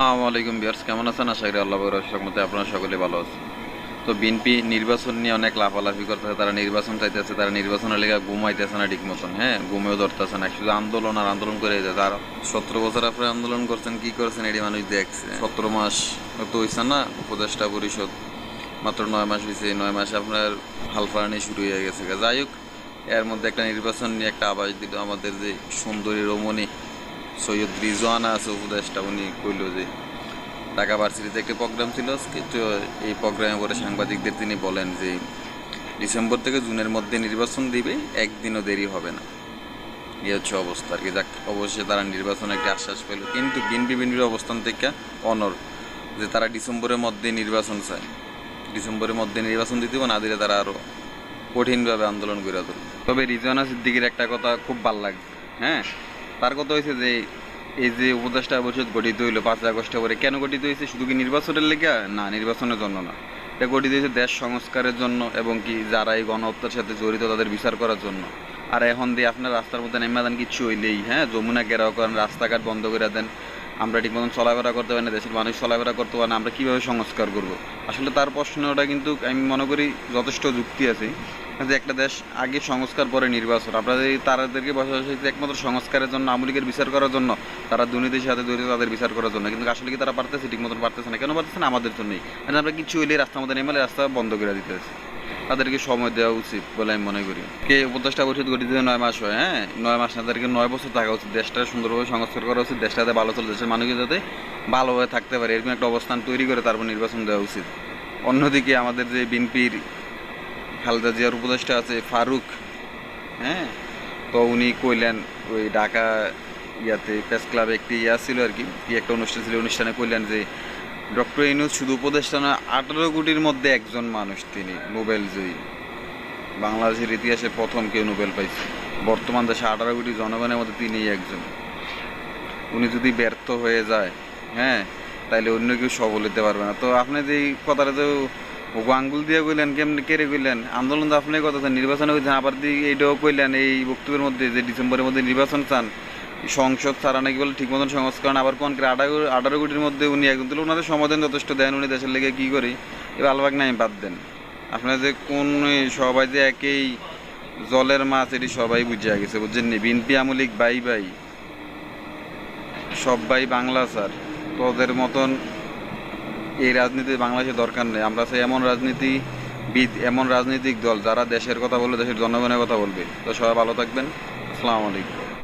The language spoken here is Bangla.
আসসালামু আলাইকুম বিয়ার্স কেমন আছেন? আশা করি আল্লাহ মতে আপনারা সকলে ভালো আছেন। তো বিএনপি নির্বাচন নিয়ে অনেক লাফালাফি করতেছে, তারা নির্বাচন চাইতেছে, তারা নির্বাচনের লেগে ঘুমাইতেছে না ঠিক মতন হ্যাঁ? ঘুমেও ধরতেছে না, শুধু আন্দোলন আর আন্দোলন করে যেতে আর সতেরো বছর আপনি আন্দোলন করছেন, কি করছেন এটি মানুষ দেখছে। সতেরো মাস তো হয়েছে না, উপদেষ্টা পরিষদ মাত্র নয় মাস হয়েছে নয় মাসে আপনার হালফারানি শুরু হয়ে গেছে। যাই হোক, এর মধ্যে একটা নির্বাচন নিয়ে একটা আবাস দিল আমাদের যে সুন্দরী রমণী। সৈয়দ রিজওয়ানা আছে উপদেষ্টা, উনি কইল যে ঢাকা ভার্সিটিতে একটি প্রোগ্রাম ছিল এই প্রোগ্রামে পরে সাংবাদিকদের তিনি বলেন যে ডিসেম্বর থেকে জুনের মধ্যে নির্বাচন দিবে, একদিনও দেরি হবে না। এই হচ্ছে অবস্থা আর কি। যাক অবশ্যই তারা নির্বাচনে একটি আশ্বাস পেল। কিন্তু বিএনপি বিএনপির অবস্থান থেকে অনর যে তারা ডিসেম্বরের মধ্যে নির্বাচন চায়। ডিসেম্বরের মধ্যে নির্বাচন দিতে না দিলে তারা আরও কঠিনভাবে আন্দোলন করে তুলবে। তবে রিজওয়ানা সিদ্দিকির একটা কথা খুব ভালো লাগছে। হ্যাঁ? তার কথা হয়েছে যে এই যে উপদেষ্টা পরিষদ গঠিত হইল পাঁচ আগস্টে পরে কেন গঠিত হয়েছে শুধু কি নির্বাচনের লেগে? না, নির্বাচনের জন্য না। এটা গঠিত হয়েছে দেশ সংস্কারের জন্য এবং কি যারা এই গণহত্যার সাথে জড়িত তাদের বিচার করার জন্য। আর এখন দিয়ে আপনার রাস্তার মধ্যে নেমে দেন কিছু হইলেই হ্যাঁ? যমুনা ঘেরাও করেন, রাস্তাঘাট বন্ধ করে দেন। আমরা ঠিক মতন চলাফেরা করতে পারি না, দেশের মানুষ চলাফেরা করতে পারে না, আমরা কীভাবে সংস্কার করব? আসলে তার প্রশ্নটা কিন্তু আমি মনে করি যথেষ্ট যুক্তি আছে। যে একটা দেশ আগে সংস্কার, পরে নির্বাচন। আপনাদের এই তারাদেরকে বসা একমাত্র সংস্কারের জন্য আওয়ামী লীগের বিচার করার জন্য, তারা দুর্নীতির সাথে জড়িত, তাদের বিচার করার জন্য। কিন্তু আসলে কি তারা পারতেছে? ঠিক মতন পারতেছে না। কেন পারতেছে না? আমাদের জন্যই। মানে আমরা কিছু হইলে রাস্তার মধ্যে নেমে রাস্তা বন্ধ করে দিতেছি তাদেরকে সময় দেওয়া উচিত বলে আমি মনে করি। কে উপদেষ্টা পরিষদ গঠিত নয় মাস হয় হ্যাঁ? নয় মাস তাদেরকে নয় বছর থাকা উচিত। দেশটা সুন্দরভাবে সংস্কার করা উচিত দেশটা যাতে ভালো চলে দেশের মানুষ যাতে ভালোভাবে থাকতে পারে, এরকম একটা অবস্থান তৈরি করে তারপর নির্বাচন দেওয়া উচিত। অন্যদিকে আমাদের যে বিএনপির খালেদা জিয়ার উপদেষ্টা আছে ফারুক হ্যাঁ? তো উনি কইলেন, ওই ঢাকা ইয়াতে প্রেস ক্লাবে একটি ইয়া ছিল আর কি কি একটা অনুষ্ঠান ছিল, অনুষ্ঠানে কইলেন যে, ডক্টর ইনুস শুধু উপদেষ্টা না আঠারো কোটির মধ্যে একজন মানুষ তিনি, নোবেল জয়ী। বাংলাদেশের ইতিহাসে প্রথম কেউ নোবেল পাইছে। বর্তমান দেশে আঠারো কোটি জনগণের মধ্যে তিনিই একজন। উনি যদি ব্যর্থ হয়ে যায় হ্যাঁ তাইলে অন্য কেউ সবল হতে পারবে না। তো আপনি যে কথাটা তো ওগো আঙ্গুল দিয়ে কইলেন, কেমনি কেড়ে কইলেন? আন্দোলন তো আপনি কথা তো নির্বাচনে কইছেন, আবার দিয়ে এইটাও কইলেন, এই বক্তব্যের মধ্যে যে ডিসেম্বরের মধ্যে নির্বাচন চান সংসদ ছাড়া নাকি বলে ঠিক মতন সংস্করণ আবার কোন আঠারো আঠারো কোটির মধ্যে উনি একজন, তাহলে ওনাদের সমাধান যথেষ্ট দেন, উনি দেশের লেগে কী করি? এবার আলবাগ নাই বাদ দেন। আপনার যে কোন সবাই যে একই জলের মাছ, এটি সবাই বুঝিয়া গেছে, বুঝছেন নি? বিনপি আমলিক বাই বাই। সবাই বাংলা, স্যার। তোদের মতন এই রাজনীতি বাংলাদেশে দরকার নেই। আমরা চাই এমন রাজনীতিবিদ এমন রাজনৈতিক দল যারা দেশের কথা বলবে, দেশের জনগণের কথা বলবে। তো সবাই ভালো থাকবেন। আসসালামু আলাইকুম।